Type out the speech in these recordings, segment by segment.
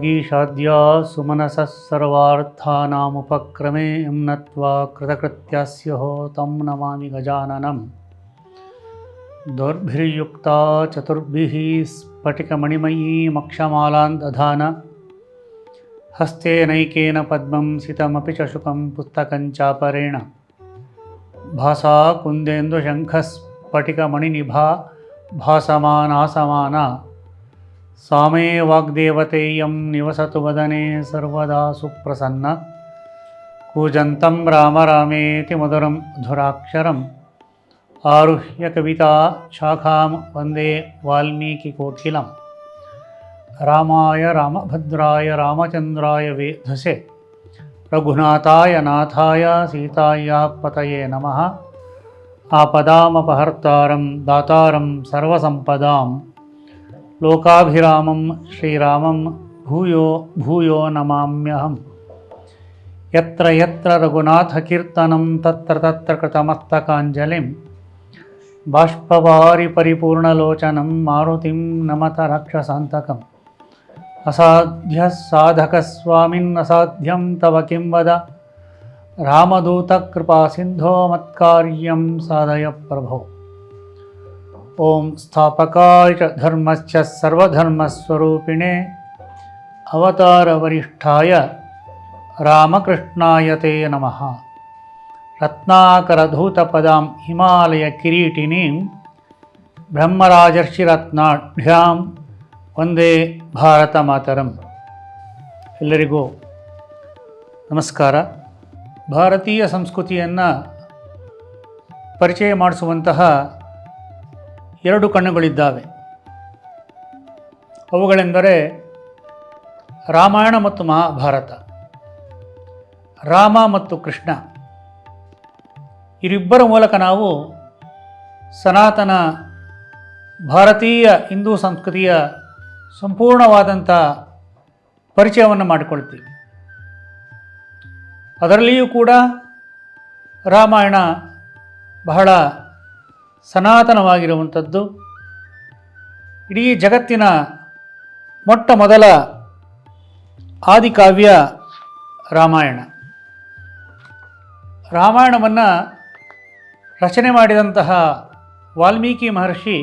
वागीशाद्या सुमनसः सर्वार्थानामुपक्रमे यं नत्वा कृतकृत्यस्यो तं नमामि गजाननम् दोर्भिर्युक्ता चतुर्भिः स्फटिकमणिमयीमक्षमालां दधान। हस्तेनैकेन पद्मं सितमपि च शुकं पुस्तकं चापरेण। भासा कुन्देन्दुशङ्खस्फटिकमणिनिभा भासमानासमाना। सा मे वाग्देवतेयं निवसतु वदने सर्वदा सुप्रसन्न। कूजन्तं राम रामेति मधुरं मधुराक्षरम् आरुह्य कविता शाखां वन्दे वाल्मीकिकोकिलं रामाय रामभद्राय रामचन्द्राय वेधसे। रघुनाथाय नाथाय सीतायाः पतये नमः। आपदामपहर्तारं दातारं లోకాభిరామం శ్రీరామం భూయో భూయో నమామ్యహం ఎత్ర ఎత్ర రఘునాథకీర్తనం తత్ర తత్ర కృతమస్తకాంజలిం బాష్పవారి పరిపూర్ణలోచనం మారుతిం నమత రక్షసాంతకం అసాధ్య సాధకస్వామిన్ అసాధ్యం తవ కిం వద రామదూతకృపా సింధో మత్కార్యం సాధయ ప్రభో ಓಂ ಸ್ಥಾಪಕಾಯ ಚ ಧರ್ಮಶ್ಚ ಸರ್ವಧರ್ಮಸ್ವರೂಪಿಣೆ. ಅವತಾರವರಿಷ್ಠಾಯ ರಾಮಕೃಷ್ಣಾಯ ತೇ ನಮಃ. ರತ್ನಾಕರಧೂತಪದಾಂ ಹಿಮಾಲಯ ಕಿರೀಟಿನೀಂ ಬ್ರಹ್ಮರಾಜರ್ಷಿರತ್ನಾಢ್ಯಾಂ ಒಂದೇ ಭಾರತ ಮಾತರಂ ಎಲ್ಲರಿಗೂ ನಮಸ್ಕಾರ. ಭಾರತೀಯ ಸಂಸ್ಕೃತಿಯನ್ನು ಪರಿಚಯ ಮಾಡಿಸುವಂತಹ ಎರಡು ಕಣ್ಣುಗಳಿದ್ದಾವೆ. ಅವುಗಳೆಂದರೆ ರಾಮಾಯಣ ಮತ್ತು ಮಹಾಭಾರತ, ರಾಮ ಮತ್ತು ಕೃಷ್ಣ. ಇವರಿಬ್ಬರ ಮೂಲಕ ನಾವು ಸನಾತನ ಭಾರತೀಯ ಹಿಂದೂ ಸಂಸ್ಕೃತಿಯ ಸಂಪೂರ್ಣವಾದಂಥ ಪರಿಚಯವನ್ನು ಮಾಡಿಕೊಳ್ತೀವಿ. ಅದರಲ್ಲಿಯೂ ಕೂಡ ರಾಮಾಯಣ ಬಹಳ ಸನಾತನವಾಗಿರುವಂಥದ್ದು. ಇಡೀ ಜಗತ್ತಿನ ಮೊಟ್ಟ ಮೊದಲ ಆದಿಕಾವ್ಯ ರಾಮಾಯಣ. ರಾಮಾಯಣವನ್ನು ರಚನೆ ಮಾಡಿದಂತಹ ವಾಲ್ಮೀಕಿ ಮಹರ್ಷಿ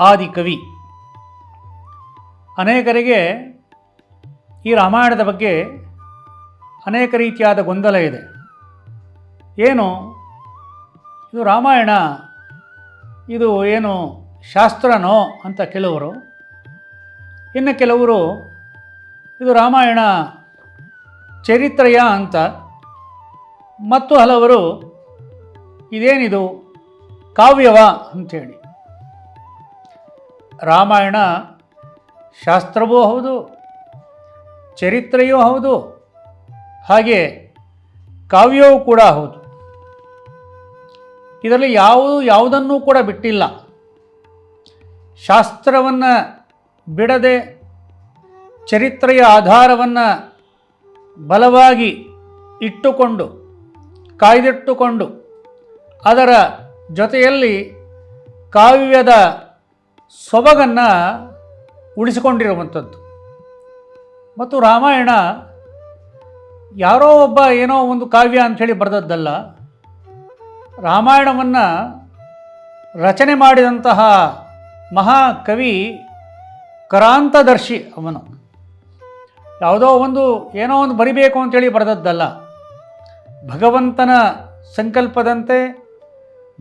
ಆದಿಕವಿ. ಅನೇಕರಿಗೆ ಈ ರಾಮಾಯಣದ ಬಗ್ಗೆ ಅನೇಕ ರೀತಿಯಾದ ಗೊಂದಲ ಇದೆ. ಏನು? ಇದು ರಾಮಾಯಣ, ಇದು ಏನು ಶಾಸ್ತ್ರನೋ ಅಂತ ಕೆಲವರು. ಇನ್ನು ಕೆಲವರು ಇದು ರಾಮಾಯಣ, ಚರಿತ್ರೆಯ ಅಂತ. ಮತ್ತು ಹಲವರು ಇದೇನಿದು, ಕಾವ್ಯವ ಅಂಥೇಳಿ. ರಾಮಾಯಣ ಶಾಸ್ತ್ರವೂ ಹೌದು, ಚರಿತ್ರೆಯೂ ಹೌದು, ಹಾಗೆ ಕಾವ್ಯವೂ ಕೂಡ ಹೌದು. ಇದರಲ್ಲಿ ಯಾವುದು ಯಾವುದನ್ನೂ ಕೂಡ ಬಿಟ್ಟಿಲ್ಲ. ಶಾಸ್ತ್ರವನ್ನು ಬಿಡದೆ ಚರಿತ್ರೆಯ ಆಧಾರವನ್ನು ಬಲವಾಗಿ ಇಟ್ಟುಕೊಂಡು, ಕಾಯ್ದಿಟ್ಟುಕೊಂಡು, ಅದರ ಜೊತೆಯಲ್ಲಿ ಕಾವ್ಯದ ಸೊಬಗನ್ನು ಉಳಿಸಿಕೊಂಡಿರುವಂಥದ್ದು. ಮತ್ತು ರಾಮಾಯಣ ಯಾರೋ ಒಬ್ಬ ಏನೋ ಒಂದು ಕಾವ್ಯ ಅಂಥೇಳಿ ಬರೆದದ್ದಲ್ಲ ರಾಮಾಯಣವನ್ನು ರಚನೆ ಮಾಡಿದಂತಹ ಮಹಾಕವಿ ಕರಾಂತದರ್ಶಿ ಅವನು. ಯಾವುದೋ ಒಂದು ಏನೋ ಒಂದು ಬರಿಬೇಕು ಅಂತೇಳಿ ಬರೆದದ್ದಲ್ಲ. ಭಗವಂತನ ಸಂಕಲ್ಪದಂತೆ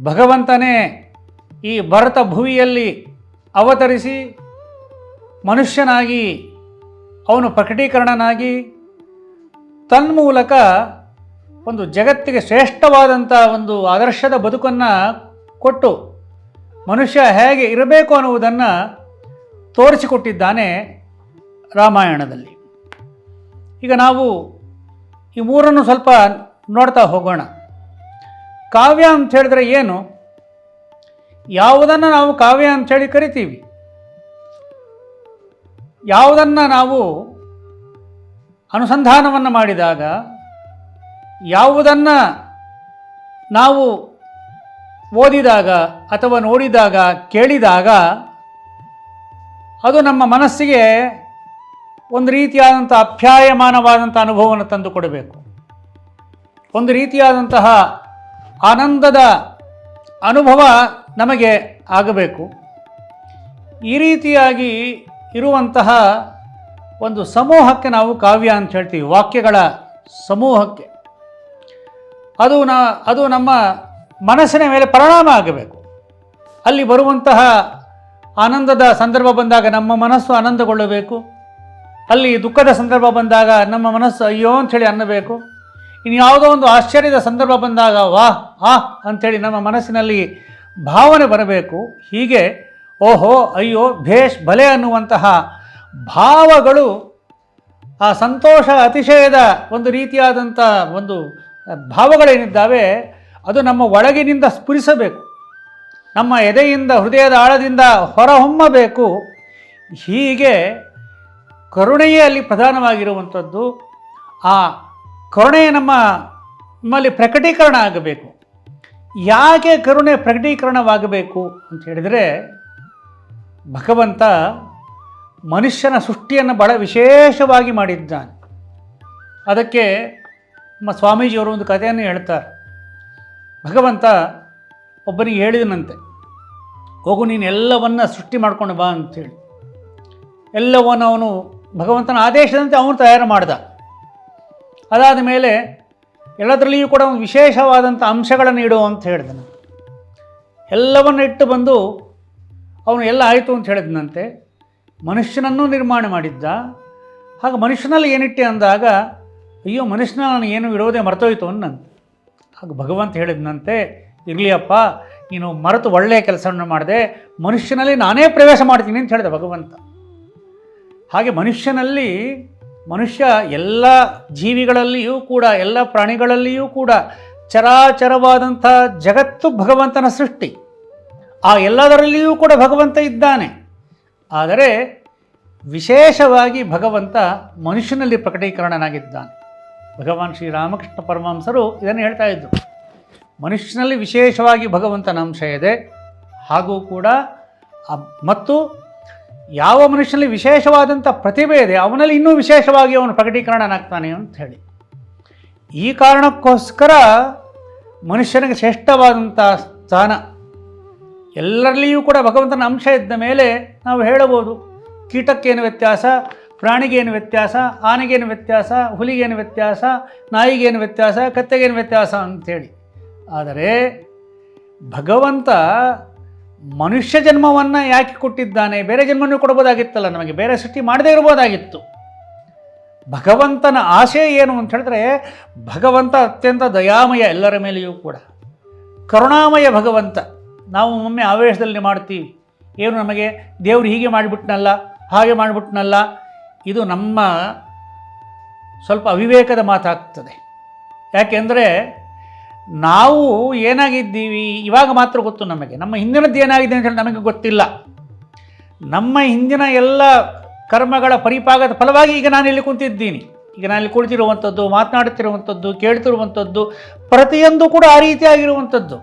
ಭಗವಂತನೇ ಈ ಭರತ ಭುವಿಯಲ್ಲಿ ಅವತರಿಸಿ ಮನುಷ್ಯನಾಗಿ, ಅವನು ಪ್ರಕಟೀಕರಣನಾಗಿ ತನ್ಮೂಲಕ ಒಂದು ಜಗತ್ತಿಗೆ ಶ್ರೇಷ್ಠವಾದಂಥ ಒಂದು ಆದರ್ಶದ ಬದುಕನ್ನು ಕೊಟ್ಟು ಮನುಷ್ಯ ಹೇಗೆ ಇರಬೇಕು ಅನ್ನುವುದನ್ನು ತೋರಿಸಿಕೊಟ್ಟಿದ್ದಾನೆ ರಾಮಾಯಣದಲ್ಲಿ. ಈಗ ನಾವು ಈ ಮೂರನ್ನು ಸ್ವಲ್ಪ ನೋಡ್ತಾ ಹೋಗೋಣ. ಕಾವ್ಯ ಅಂತ ಹೇಳಿದ್ರೆ ಏನು? ಯಾವುದನ್ನು ನಾವು ಕಾವ್ಯ ಅಂಥೇಳಿ ಕರಿತೀವಿ. ಯಾವುದನ್ನು ನಾವು ಅನುಸಂಧಾನವನ್ನು ಮಾಡಿದಾಗ ಯಾವುದನ್ನು ನಾವು ಓದಿದಾಗ ಅಥವಾ ನೋಡಿದಾಗ, ಕೇಳಿದಾಗ ಅದು ನಮ್ಮ ಮನಸ್ಸಿಗೆ ಒಂದು ರೀತಿಯಾದಂಥ ಅಪ್ಯಾಯಮಾನವಾದಂಥ ಅನುಭವವನ್ನು ತಂದು ಕೊಡಬೇಕು. ಒಂದು ರೀತಿಯಾದಂತಹ ಆನಂದದ ಅನುಭವ ನಮಗೆ ಆಗಬೇಕು. ಈ ರೀತಿಯಾಗಿ ಇರುವಂತಹ ಒಂದು ಸಮೂಹಕ್ಕೆ ನಾವು ಕಾವ್ಯ ಅಂತ ಹೇಳ್ತೀವಿ, ವಾಕ್ಯಗಳ ಸಮೂಹಕ್ಕೆ. ಅದು ನಾ, ಅದು ನಮ್ಮ ಮನಸ್ಸಿನ ಮೇಲೆ ಪರಿಣಾಮ ಆಗಬೇಕು. ಅಲ್ಲಿ ಬರುವಂತಹ ಆನಂದದ ಸಂದರ್ಭ ಬಂದಾಗ ನಮ್ಮ ಮನಸ್ಸು ಆನಂದಗೊಳ್ಳಬೇಕು. ಅಲ್ಲಿ ದುಃಖದ ಸಂದರ್ಭ ಬಂದಾಗ ನಮ್ಮ ಮನಸ್ಸು ಅಯ್ಯೋ ಅಂಥೇಳಿ ಅನ್ನಬೇಕು. ಇನ್ನು ಯಾವುದೋ ಒಂದು ಆಶ್ಚರ್ಯದ ಸಂದರ್ಭ ಬಂದಾಗ ವಾಹ್ ಆಹ್ ಅಂಥೇಳಿ ನಮ್ಮ ಮನಸ್ಸಿನಲ್ಲಿ ಭಾವನೆ ಬರಬೇಕು. ಹೀಗೆ ಓಹೋ, ಅಯ್ಯೋ, ಭೇಷ್, ಭಲೆ ಅನ್ನುವಂತಹ ಭಾವಗಳು ಆ ಸಂತೋಷ, ಅತಿಶಯದ ಒಂದು ರೀತಿಯಾದಂಥ ಒಂದು ಭಾವಗಳೇನಿದ್ದಾವೆ, ಅದು ನಮ್ಮ ಒಳಗಿನಿಂದ ಸ್ಫುರಿಸಬೇಕು. ನಮ್ಮ ಎದೆಯಿಂದ, ಹೃದಯದ ಆಳದಿಂದ ಹೊರಹೊಮ್ಮಬೇಕು. ಹೀಗೆ ಕರುಣೆಯೇ ಅಲ್ಲಿ ಪ್ರಧಾನವಾಗಿರುವಂಥದ್ದು. ಆ ಕರುಣೆ ನಮ್ಮ ನಮ್ಮಲ್ಲಿ ಪ್ರಕಟೀಕರಣ ಆಗಬೇಕು. ಯಾಕೆ ಕರುಣೆ ಪ್ರಕಟೀಕರಣವಾಗಬೇಕು ಅಂತ ಹೇಳಿದರೆ, ಭಗವಂತ ಮನುಷ್ಯನ ಸೃಷ್ಟಿಯನ್ನು ಬಹಳ ವಿಶೇಷವಾಗಿ ಮಾಡಿದ್ದಾನೆ. ಅದಕ್ಕೆ ನಮ್ಮ ಸ್ವಾಮೀಜಿಯವರು ಒಂದು ಕಥೆಯನ್ನು ಹೇಳ್ತಾರೆ. ಭಗವಂತ ಒಬ್ಬನಿಗೆ ಹೇಳಿದನಂತೆ, ಹೋಗು ನೀನು ಎಲ್ಲವನ್ನ ಸೃಷ್ಟಿ ಮಾಡ್ಕೊಂಡು ಬಾ ಅಂಥೇಳಿ. ಎಲ್ಲವನ್ನು ಅವನು ಭಗವಂತನ ಆದೇಶದಂತೆ ಅವನು ತಯಾರು ಮಾಡ್ದ. ಅದಾದ ಮೇಲೆ ಎಲ್ಲದರಲ್ಲಿಯೂ ಕೂಡ ಒಂದು ವಿಶೇಷವಾದಂಥ ಅಂಶಗಳನ್ನು ಇಡು ಅಂತ ಹೇಳಿದನು. ಎಲ್ಲವನ್ನು ಇಟ್ಟು ಬಂದು ಅವನು ಎಲ್ಲ ಆಯಿತು ಅಂತ ಹೇಳಿದನಂತೆ. ಮನುಷ್ಯನನ್ನು ನಿರ್ಮಾಣ ಮಾಡಿದ್ದ. ಹಾಗೆ ಮನುಷ್ಯನಲ್ಲಿ ಏನಿಟ್ಟೆ ಅಂದಾಗ ಅಯ್ಯೋ, ಮನುಷ್ಯನ ನಾನು ಏನು ಇಡೋದೇ ಮರ್ತೋಯ್ತು ಅನ್ನಂತ. ಆಗ ಭಗವಂತ ಹೇಳಿದನಂತೆ, ಇರಲಿಯಪ್ಪ, ನೀನು ಮರೆತು ಒಳ್ಳೆಯ ಕೆಲಸವನ್ನು ಮಾಡಿದೆ, ಮನುಷ್ಯನಲ್ಲಿ ನಾನೇ ಪ್ರವೇಶ ಮಾಡ್ತೀನಿ ಅಂತ ಹೇಳಿದೆ ಭಗವಂತ. ಹಾಗೆ ಮನುಷ್ಯನಲ್ಲಿ, ಮನುಷ್ಯ ಎಲ್ಲ ಜೀವಿಗಳಲ್ಲಿಯೂ ಕೂಡ, ಎಲ್ಲ ಪ್ರಾಣಿಗಳಲ್ಲಿಯೂ ಕೂಡ ಚರಾಚರವಾದಂಥ ಜಗತ್ತು ಭಗವಂತನ ಸೃಷ್ಟಿ. ಆ ಎಲ್ಲದರಲ್ಲಿಯೂ ಕೂಡ ಭಗವಂತ ಇದ್ದಾನೆ. ಆದರೆ ವಿಶೇಷವಾಗಿ ಭಗವಂತ ಮನುಷ್ಯನಲ್ಲಿ ಪ್ರಕಟೀಕರಣನಾಗಿದ್ದಾನೆ. ಭಗವಾನ್ ಶ್ರೀರಾಮಕೃಷ್ಣ ಪರಮಹಂಸರು ಇದನ್ನು ಹೇಳ್ತಾ ಇದ್ದರು ಮನುಷ್ಯನಲ್ಲಿ ವಿಶೇಷವಾಗಿ ಭಗವಂತನ ಅಂಶ ಇದೆ. ಹಾಗೂ ಕೂಡ ಮತ್ತು ಯಾವ ಮನುಷ್ಯನಲ್ಲಿ ವಿಶೇಷವಾದಂಥ ಪ್ರತಿಭೆ ಇದೆ, ಅವನಲ್ಲಿ ಇನ್ನೂ ವಿಶೇಷವಾಗಿ ಅವನು ಪ್ರಕಟೀಕರಣನಾಗ್ತಾನೆ ಅಂತ ಹೇಳಿ. ಈ ಕಾರಣಕ್ಕೋಸ್ಕರ ಮನುಷ್ಯನಿಗೆ ಶ್ರೇಷ್ಠವಾದಂಥ ಸ್ಥಾನ, ಎಲ್ಲರಲ್ಲಿಯೂ ಕೂಡ ಭಗವಂತನ ಅಂಶ ಇದ್ದ ಮೇಲೆ ನಾವು ಹೇಳಬಹುದು. ಕೀಟಕ್ಕೇನು ವ್ಯತ್ಯಾಸ? ಪ್ರಾಣಿಗೇನು ವ್ಯತ್ಯಾಸ, ಆನೆಗೇನು ವ್ಯತ್ಯಾಸ, ಹುಲಿಗೇನು ವ್ಯತ್ಯಾಸ, ನಾಯಿಗೇನು ವ್ಯತ್ಯಾಸ, ಕತ್ತೆಗೇನು ವ್ಯತ್ಯಾಸ ಅಂಥೇಳಿ ಆದರೆ ಭಗವಂತ ಮನುಷ್ಯ ಜನ್ಮವನ್ನು ಯಾಕೆ ಕೊಟ್ಟಿದ್ದಾನೆ? ಬೇರೆ ಜನ್ಮನೂ ಕೊಡ್ಬೋದಾಗಿತ್ತಲ್ಲ ನಮಗೆ, ಬೇರೆ ಸೃಷ್ಟಿ ಮಾಡದೇ ಇರ್ಬೋದಾಗಿತ್ತು. ಭಗವಂತನ ಆಸೆ ಏನು ಅಂತ ಹೇಳಿದ್ರೆ, ಭಗವಂತ ಅತ್ಯಂತ ದಯಾಮಯ ಎಲ್ಲರ ಮೇಲೆಯೂ ಕೂಡ. ಕರುಣಾಮಯ ಭಗವಂತ. ನಾವು ಒಮ್ಮೆ ಆವೇಶದಲ್ಲಿ ಮಾಡ್ತೀವಿ. ಏನು ನಮಗೆ, ದೇವರು ಹೀಗೆ ಮಾಡಿಬಿಟ್ನಲ್ಲ, ಹಾಗೆ ಮಾಡಿಬಿಟ್ನಲ್ಲ ಇದು ನಮ್ಮ ಸ್ವಲ್ಪ ಅವಿವೇಕದ ಮಾತಾಗ್ತದೆ. ಯಾಕೆಂದರೆ ನಾವು ಏನಾಗಿದ್ದೀವಿ, ಇವಾಗ ಮಾತ್ರ ಗೊತ್ತು ನಮಗೆ. ನಮ್ಮ ಹಿಂದಿನದ್ದು ಏನಾಗಿದೆ ಅಂತ ಹೇಳಿ ನಮಗೆ ಗೊತ್ತಿಲ್ಲ. ನಮ್ಮ ಹಿಂದಿನ ಎಲ್ಲ ಕರ್ಮಗಳ ಪರಿಪಾಗದ ಫಲವಾಗಿ ಈಗ ನಾನು ಇಲ್ಲಿ ಕುಂತಿದ್ದೀನಿ. ಈಗ ನಾನು ಇಲ್ಲಿ ಕುಳಿತಿರುವಂಥದ್ದು, ಮಾತನಾಡುತ್ತಿರುವಂಥದ್ದು, ಕೇಳ್ತಿರುವಂಥದ್ದು, ಪ್ರತಿಯೊಂದು ಕೂಡ ಆ ರೀತಿಯಾಗಿರುವಂಥದ್ದು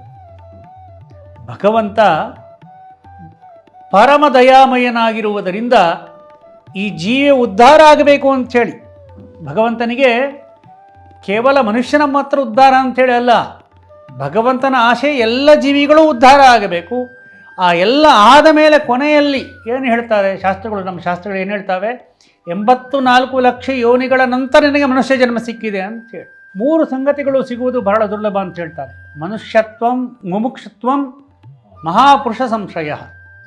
ಭಗವಂತ ಪರಮ ದಯಾಮಯನಾಗಿರುವುದರಿಂದ ಈ ಜೀವ ಉದ್ಧಾರ ಆಗಬೇಕು ಅಂಥೇಳಿ ಭಗವಂತನಿಗೆ ಕೇವಲ ಮನುಷ್ಯನ ಮಾತ್ರ ಉದ್ಧಾರ ಅಂಥೇಳಿ ಅಲ್ಲ, ಭಗವಂತನ ಆಶೆ ಎಲ್ಲ ಜೀವಿಗಳು ಉದ್ಧಾರ ಆಗಬೇಕು. ಆ ಎಲ್ಲ ಆದ ಮೇಲೆ ಕೊನೆಯಲ್ಲಿ ಏನು ಹೇಳ್ತಾರೆ ಶಾಸ್ತ್ರಗಳು, ನಮ್ಮ ಶಾಸ್ತ್ರಗಳು ಏನು ಹೇಳ್ತಾವೆ? ಎಂಬತ್ತು ನಾಲ್ಕು ಲಕ್ಷ ಯೋನಿಗಳ ನಂತರ ನಿನಗೆ ಮನುಷ್ಯ ಜನ್ಮ ಸಿಕ್ಕಿದೆ ಅಂತೇಳಿ ಮೂರು ಸಂಗತಿಗಳು ಸಿಗುವುದು ಬಹಳ ದುರ್ಲಭ ಅಂತ ಹೇಳ್ತಾರೆ. ಮನುಷ್ಯತ್ವಂ ಮುಮುಕ್ಷತ್ವಂ ಮಹಾಪುರುಷ ಸಂಶಯ.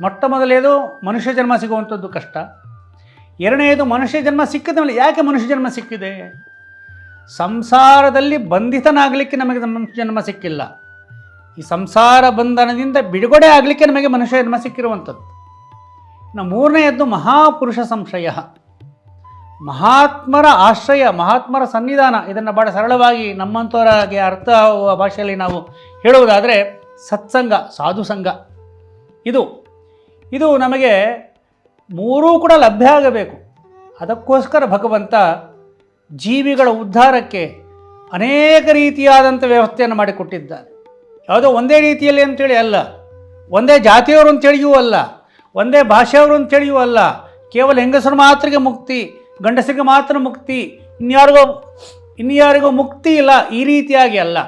ಮೊಟ್ಟ ಮೊದಲೇದು ಮನುಷ್ಯ ಜನ್ಮ ಸಿಗುವಂಥದ್ದು ಕಷ್ಟ. ಎರಡನೆಯದು ಮನುಷ್ಯ ಜನ್ಮ ಸಿಕ್ಕಿದ ಮೇಲೆ ಯಾಕೆ ಮನುಷ್ಯ ಜನ್ಮ ಸಿಕ್ಕಿದೆ? ಸಂಸಾರದಲ್ಲಿ ಬಂಧಿತನಾಗಲಿಕ್ಕೆ ನಮಗೆ ಮನುಷ್ಯ ಜನ್ಮ ಸಿಕ್ಕಿಲ್ಲ. ಈ ಸಂಸಾರ ಬಂಧನದಿಂದ ಬಿಡುಗಡೆ ಆಗಲಿಕ್ಕೆ ನಮಗೆ ಮನುಷ್ಯ ಜನ್ಮ ಸಿಕ್ಕಿರುವಂಥದ್ದು. ಇನ್ನು ಮೂರನೆಯದ್ದು ಮಹಾಪುರುಷ ಸಂಶಯ. ಮಹಾತ್ಮರ ಆಶ್ರಯ, ಮಹಾತ್ಮರ ಸನ್ನಿಧಾನ, ಇದನ್ನು ಭಾಳ ಸರಳವಾಗಿ ನಮ್ಮಂಥವರಾಗಿ ಅರ್ಥ ಆಗುವ ಭಾಷೆಯಲ್ಲಿ ನಾವು ಹೇಳುವುದಾದರೆ ಸತ್ಸಂಗ ಸಾಧು ಸಂಘ ಇದು ಇದು ನಮಗೆ ಮೂರೂ ಕೂಡ ಲಭ್ಯ ಆಗಬೇಕು. ಅದಕ್ಕೋಸ್ಕರ ಭಗವಂತ ಜೀವಿಗಳ ಉದ್ಧಾರಕ್ಕೆ ಅನೇಕ ರೀತಿಯಾದಂಥ ವ್ಯವಸ್ಥೆಯನ್ನು ಮಾಡಿಕೊಟ್ಟಿದ್ದಾನೆ. ಯಾವುದೋ ಒಂದೇ ರೀತಿಯಲ್ಲಿ ಅಂತೇಳಿ ಅಲ್ಲ. ಒಂದೇ ಜಾತಿಯವರು ಅಂತೇಳಿಯೂ ಅಲ್ಲ. ಒಂದೇ ಭಾಷೆಯವರು ಅಂತೇಳಿಯೂ ಅಲ್ಲ. ಕೇವಲ ಹೆಂಗಸರು ಮಾತ್ರಗೆ ಮುಕ್ತಿ, ಗಂಡಸರಿಗೆ ಮಾತ್ರ ಮುಕ್ತಿ, ಇನ್ಯಾರಿಗೋ, ಇನ್ಯಾರಿಗೂ ಮುಕ್ತಿ ಇಲ್ಲ, ಈ ರೀತಿಯಾಗಿ ಅಲ್ಲ.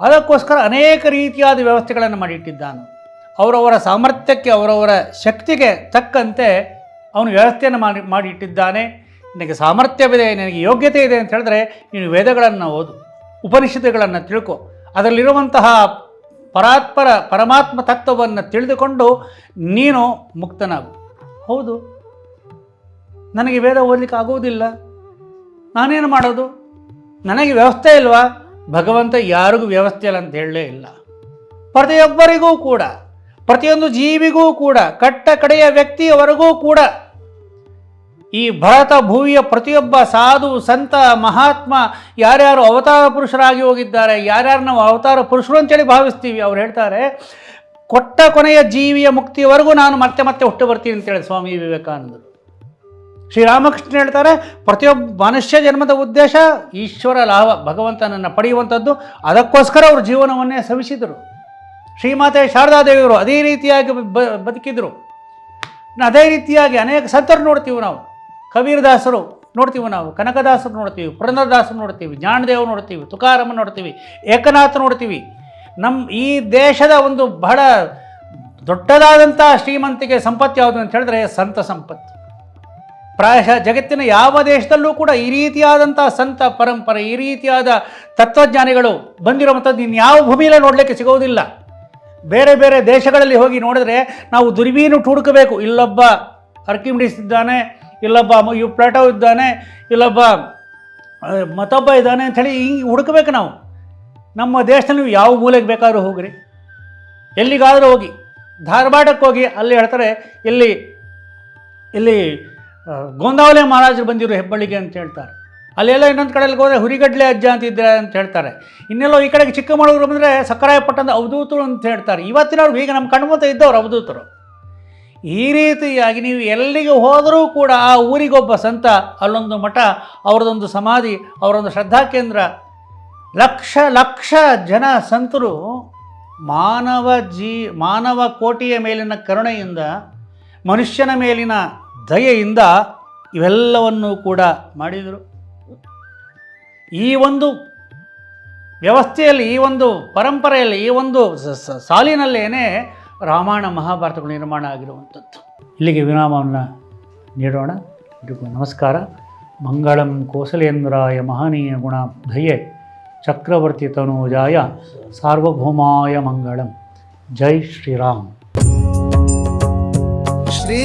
ಅದಕ್ಕೋಸ್ಕರ ಅನೇಕ ರೀತಿಯಾದ ವ್ಯವಸ್ಥೆಗಳನ್ನು ಮಾಡಿಟ್ಟಿದ್ದಾನೆ. ಅವರವರ ಸಾಮರ್ಥ್ಯಕ್ಕೆ, ಅವರವರ ಶಕ್ತಿಗೆ ತಕ್ಕಂತೆ ಅವನು ವ್ಯವಸ್ಥೆಯನ್ನು ಮಾಡಿ, ಮಾಡಿಟ್ಟಿದ್ದಾನೆ. ನಿನಗೆ ಸಾಮರ್ಥ್ಯವಿದೆ, ನಿನಗೆ ಯೋಗ್ಯತೆ ಇದೆ ಅಂತ ಹೇಳಿದ್ರೆ ನೀನು ವೇದಗಳನ್ನು ಓದು, ಉಪನಿಷತ್ತುಗಳನ್ನು ತಿಳ್ಕೊ. ಅದರಲ್ಲಿರುವಂತಹ ಪರಾತ್ಪರ ಪರಮಾತ್ಮ ತತ್ವವನ್ನು ತಿಳಿದುಕೊಂಡು ನೀನು ಮುಕ್ತನಾಗು. ಹೌದು. ನನಗೆ ವೇದ ಓದಲಿಕ್ಕೆ ಆಗುವುದಿಲ್ಲ. ನಾನೇನು ಮಾಡೋದು? ನನಗೆ ವ್ಯವಸ್ಥೆ ಇಲ್ವಾ? ಭಗವಂತ ಯಾರಿಗೂ ವ್ಯವಸ್ಥೆ ಇಲ್ಲ ಅಂತ ಹೇಳಲೇ ಇಲ್ಲ. ಪ್ರತಿಯೊಬ್ಬರಿಗೂ ಕೂಡ. ಪ್ರತಿಯೊಂದು ಜೀವಿಗೂ ಕೂಡ, ಕಟ್ಟ ಕಡೆಯ ವ್ಯಕ್ತಿಯವರೆಗೂ ಕೂಡ, ಈ ಭರತ ಭೂವಿಯ ಪ್ರತಿಯೊಬ್ಬ ಸಾಧು, ಸಂತ, ಮಹಾತ್ಮ, ಯಾರ್ಯಾರು ಅವತಾರ ಪುರುಷರಾಗಿ ಹೋಗಿದ್ದಾರೆ, ಯಾರ್ಯಾರು ನಾವು ಅವತಾರ ಪುರುಷರು ಅಂತೇಳಿ ಭಾವಿಸ್ತೀವಿ, ಅವ್ರು ಹೇಳ್ತಾರೆ, ಕೊಟ್ಟ ಕೊನೆಯ ಜೀವಿಯ ಮುಕ್ತಿಯವರೆಗೂ ನಾನು ಮತ್ತೆ ಮತ್ತೆ ಹುಟ್ಟು ಬರ್ತೀನಿ ಅಂತೇಳಿ ಸ್ವಾಮಿ ವಿವೇಕಾನಂದರು. ಶ್ರೀರಾಮಕೃಷ್ಣ ಹೇಳ್ತಾರೆ, ಪ್ರತಿಯೊಬ್ಬ ಮನುಷ್ಯ ಜನ್ಮದ ಉದ್ದೇಶ ಈಶ್ವರ ಲಾಭ, ಭಗವಂತನನ್ನು ಪಡೆಯುವಂಥದ್ದು, ಅದಕ್ಕೋಸ್ಕರ ಅವರು ಜೀವನವನ್ನೇ ಸವಿಸಿದರು ಶ್ರೀಮಾತೆ ಶಾರದಾದೇವಿಯವರು ಅದೇ ರೀತಿಯಾಗಿ ಬ ಬದುಕಿದ್ರು. ಅದೇ ರೀತಿಯಾಗಿ ಅನೇಕ ಸಂತರು ನೋಡ್ತೀವಿ ನಾವು. ಕಬೀರದಾಸರು ನೋಡ್ತೀವಿ ನಾವು, ಕನಕದಾಸರು ನೋಡ್ತೀವಿ, ಪುರಂದರದಾಸರು ನೋಡ್ತೀವಿ ಜ್ಞಾನದೇವ ನೋಡ್ತೀವಿ ತುಕಾರಾಮ ನೋಡ್ತೀವಿ, ಏಕನಾಥ ನೋಡ್ತೀವಿ. ನಮ್ಮ ಈ ದೇಶದ ಒಂದು ಬಹಳ ದೊಡ್ಡದಾದಂಥ ಶ್ರೀಮಂತಿಗೆ ಸಂಪತ್ತು ಯಾವುದು ಅಂತ ಹೇಳಿದ್ರೆ ಸಂತ ಸಂಪತ್ತು. ಪ್ರಾಯಶಃ ಜಗತ್ತಿನ ಯಾವ ದೇಶದಲ್ಲೂ ಕೂಡ ಈ ರೀತಿಯಾದಂಥ ಸಂತ ಪರಂಪರೆ, ಈ ರೀತಿಯಾದ ತತ್ವಜ್ಞಾನಿಗಳು ಬಂದಿರುವಂಥದ್ದು ಇನ್ಯಾವ ಭೂಮಿಯಲ್ಲೇ ನೋಡಲಿಕ್ಕೆ ಸಿಗೋದಿಲ್ಲ. ಬೇರೆ ಬೇರೆ ದೇಶಗಳಲ್ಲಿ ಹೋಗಿ ನೋಡಿದ್ರೆ ನಾವು ದುರ್ಬೀನು ಹುಡುಕಬೇಕು. ಇಲ್ಲೊಬ್ಬ ಅರ್ಕಿಮಿಡಿಸ್ ಇದ್ದಾನೆ, ಇಲ್ಲೊಬ್ಬ ಯು ಪ್ಲೇಟೋ ಇದ್ದಾನೆ, ಇಲ್ಲೊಬ್ಬ ಮತ್ತೊಬ್ಬ ಇದ್ದಾನೆ ಅಂಥೇಳಿ ಹಿಂಗೆ ಹುಡುಕಬೇಕು ನಾವು. ನಮ್ಮ ದೇಶದಲ್ಲಿ ನೀವು ಯಾವ ಮೂಲೆಗೆ ಬೇಕಾದರೂ ಹೋಗ್ರಿ. ಎಲ್ಲಿಗಾದರೂ ಹೋಗಿ, ಧಾರವಾಡಕ್ಕೆ ಹೋಗಿ ಅಲ್ಲಿ ಹೇಳ್ತಾರೆ, ಇಲ್ಲಿ ಇಲ್ಲಿ ಗೋಂದಾವಲೆ ಮಹಾರಾಜರು ಬಂದಿರೋ ಹೆಬ್ಬಳ್ಳಿಗೆ ಅಂತ ಹೇಳ್ತಾರೆ. ಅಲ್ಲೆಲ್ಲ ಇನ್ನೊಂದು ಕಡೆಯಲ್ಲಿ ಹೋದರೆ ಹುರಿಗಡ್ಲೆ ಅಜ್ಜ ಅಂತ ಇದ್ದಾರೆ ಅಂತ ಹೇಳ್ತಾರೆ. ಇನ್ನೆಲ್ಲೋ ಈ ಕಡೆಗೆ ಚಿಕ್ಕಮಗಳೂರು ಬಂದರೆ ಸಕ್ಕರಾಯಪಟ್ಟಣದ ಅವಧೂತರು ಅಂತ ಹೇಳ್ತಾರೆ. ಇವತ್ತಿನವ್ರು ಈಗ ನಮ್ಮ ಕಣ್ಮುಂದೆ ಇದ್ದವ್ರು ಅವಧೂತರು. ಈ ರೀತಿಯಾಗಿ ನೀವು ಎಲ್ಲಿಗೆ ಹೋದರೂ ಕೂಡ ಆ ಊರಿಗೊಬ್ಬ ಸಂತ, ಅಲ್ಲೊಂದು ಮಠ, ಅವರದೊಂದು ಸಮಾಧಿ ಅವರೊಂದು ಶ್ರದ್ಧಾ ಕೇಂದ್ರ, ಲಕ್ಷ ಲಕ್ಷ ಜನ ಸಂತರು ಮಾನವ ಜೀ, ಮಾನವ ಕೋಟಿಯ ಮೇಲಿನ ಕರುಣೆಯಿಂದ, ಮನುಷ್ಯನ ಮೇಲಿನ ದಯೆಯಿಂದ ಇವೆಲ್ಲವನ್ನೂ ಕೂಡ ಮಾಡಿದರು. ಈ ಒಂದು ವ್ಯವಸ್ಥೆಯಲ್ಲಿ, ಈ ಒಂದು ಪರಂಪರೆಯಲ್ಲಿ, ಈ ಒಂದು ಸಾಲಿನಲ್ಲೇನೇ ರಾಮಾಯಣ ಮಹಾಭಾರತಗಳು ನಿರ್ಮಾಣ ಆಗಿರುವಂಥದ್ದು. ಇಲ್ಲಿಗೆ ವಿರಾಮವನ್ನು ನೀಡೋಣ. ಇದಕ್ಕೂ ನಮಸ್ಕಾರ. ಮಂಗಳಂ ಕೋಸಲೇಂದ್ರಾಯ ಮಹನೀಯ ಗುಣಾಬ್ಧಯೇ ಚಕ್ರವರ್ತಿ ತನೂಜಾಯ ಸಾರ್ವಭೌಮಾಯ ಮಂಗಳಂ. ಜೈ ಶ್ರೀರಾಮ್. ಶ್ರೀ